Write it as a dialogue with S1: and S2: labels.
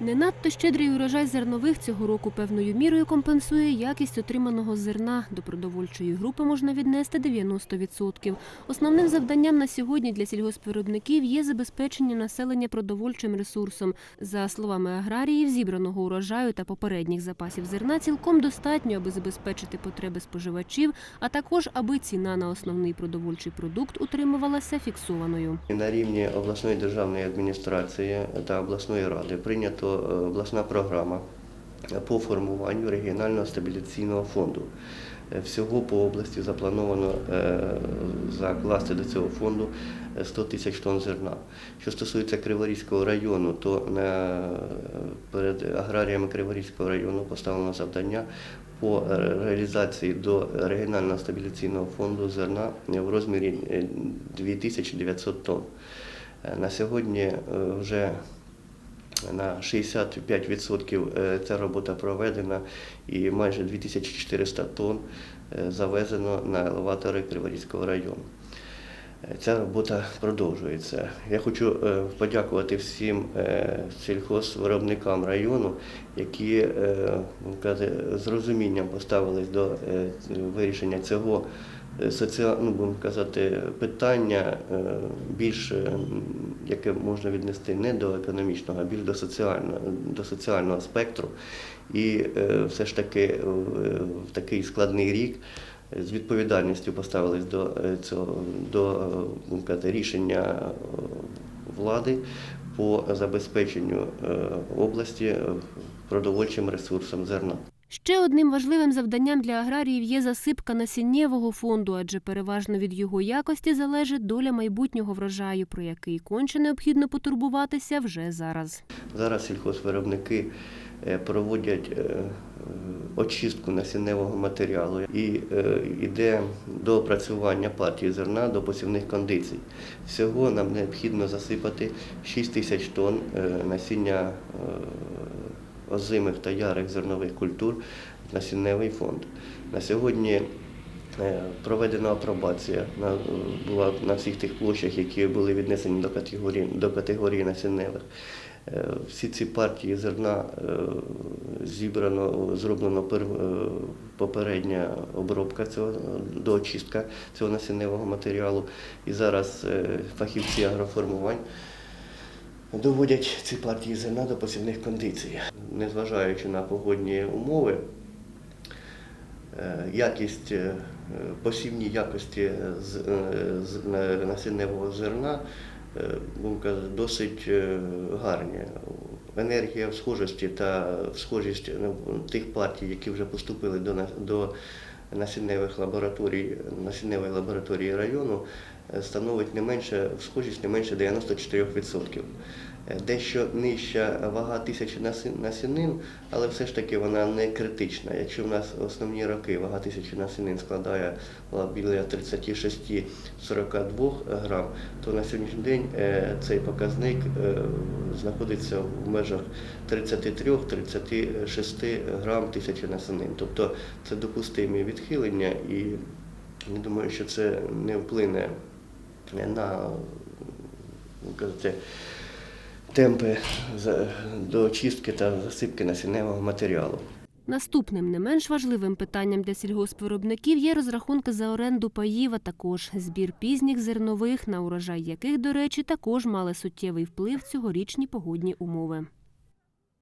S1: Не надто щедрий урожай зернових цього року певною мірою компенсує якість отриманого зерна. До продовольчої групи можна віднести 90%. Основним завданням на сьогодні для сільгоспвиробників є забезпечення населення продовольчим ресурсом. За словами аграріїв, зібраного урожаю та попередніх запасів зерна цілком достатньо, аби забезпечити потреби споживачів, а також аби ціна на основний продовольчий продукт утримувалася фіксованою.
S2: На рівні обласної державної адміністрації та обласної ради прийнято е, обласна програма по формуванню регіонального стабіляційного фонду. Е, Всього по області заплановано е, закласти до цього фонду е, 100 тисяч тонн зерна. Що стосується Криворізького району, то перед аграріями Криворізького району поставлено завдання по е, реалізації до регіонального стабіляційного фонду зерна в розмірі е, 2900 тонн. Е, На сьогодні е, вже на 65% е, ця робота проведена і майже 2400 тонн е, завезено на елеватори Криворізького району. Е, Ця робота продовжується. Я хочу подякувати всім сільхозвиробникам району, які ну, з розумінням поставились до вирішення цього е, соціал, ну, будемо казати, питання е, більш, е, яке можна віднести не до економічного, а більш до соціального, до соціального спектру. І е, все ж таки в такий складний рік з відповідальністю поставились до цього до казати, рішення влади по забезпеченню області продовольчим ресурсом зерна.
S1: Ще одним важливим завданням для аграріїв є засипка насіннєвого фонду, адже переважно від його якості залежить доля майбутнього врожаю, про який конче необхідно потурбуватися вже зараз.
S2: Зараз сільхозвиробники е, проводять е, очистку насінневого матеріалу і е, йде до опрацювання партії зерна до посівних кондицій. Всього нам необхідно засипати 6 тисяч тонн насіння озимих та ярих зернових культур в насінневий фонд. На сьогодні Е, Проведена апробація була на всіх тих площах, які були віднесені до категорії, до категорії насінневих. Е, Всі ці партії зерна е, зібрано, зроблено попередня обробка цього до очистка цього насінневого матеріалу. І зараз фахівці агроформувань доводять ці партії зерна до посівних кондицій. Незважаючи на погодні умови, Е, якість, е, посівні якості е, насінневого зерна досить гарні. Енергія в схожості та в схожість ну, тих партій, які вже поступили до, до насінневих лабораторій, насінневої лабораторії району, е, становить не менше, схожість не менше 94%. Е, Дещо нижча вага тисячі насінин, але все ж таки вона не критична. Якщо в нас основні роки вага тисячі насінин складає біля 36-42 грам, то на сьогоднішній день е, цей показник е, знаходиться в межах 33-36 грам тисячі насінин. Тобто це допустимі відхилення, і я думаю, що це не вплине на казати, темпи до очистки та засипки насінневого матеріалу.
S1: Наступним не менш важливим питанням для сільгоспвиробників є розрахунки за оренду паїв, а також збір пізніх зернових, на урожай яких, до речі, також мали суттєвий вплив цьогорічні погодні умови.